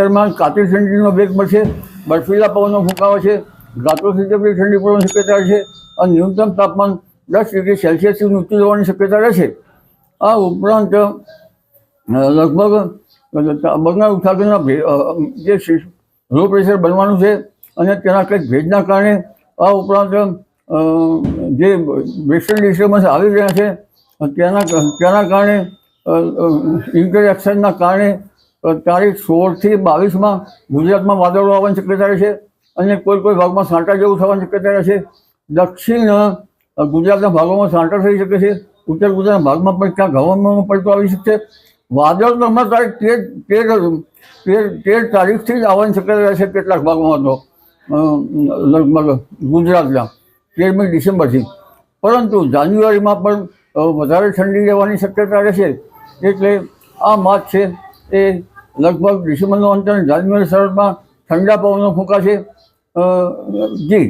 શહેરમાં કાતિલ ઠંડીનો વેગ મળશે, બર્ફીલા પવનનો ફૂંકાવો છે ગાત્રો જેટલી ઠંડી પડવાની શક્યતા છે અને ન્યૂનતમ તાપમાન દસ ડિગ્રી સેલ્સિયસથી ઊંચું જવાની શક્યતા રહેશે. આ ઉપરાંત લગભગ બંગાળ ઉપસાગરના જે લો પ્રેશર બનવાનું છે અને તેના કંઈક ભેજના કારણે આ ઉપરાંત જે વેસ્ટર્ન ડિસ્ટર્બન્સ આવી રહ્યા છે, તેના તેના કારણે ઇન્ટરેક્શનના કારણે તારીખ સોળથી બાવીસમાં ગુજરાતમાં વાદળો આવવાની શક્યતા રહેશે અને કોઈ કોઈ ભાગમાં સાંટા જેવું થવાની શક્યતા રહેશે દક્ષિણ ગુજરાતના ભાગોમાં સાંટા થઈ શકે છે. ઉત્તર ગુજરાતના ભાગમાં પણ ક્યાં ગવર્મેન્ટમાં પડતો આવી શકશે વાદળ તો હમણાં તારીખ તેર તેર તેર તેર તારીખથી જ આવવાની શક્યતા રહેશે કેટલાક ભાગમાં તો લગભગ ગુજરાતના તેરમી ડિસેમ્બરથી. પરંતુ જાન્યુઆરીમાં પણ વધારે ઠંડી રહેવાની શક્યતા રહેશે. એટલે આ માસ છે. એ લગભગ ડિસેમ્બરનો અંત અને જાન્યુઆરી શરૂઆતમાં ઠંડા પવનો ફૂંકાશે. જી.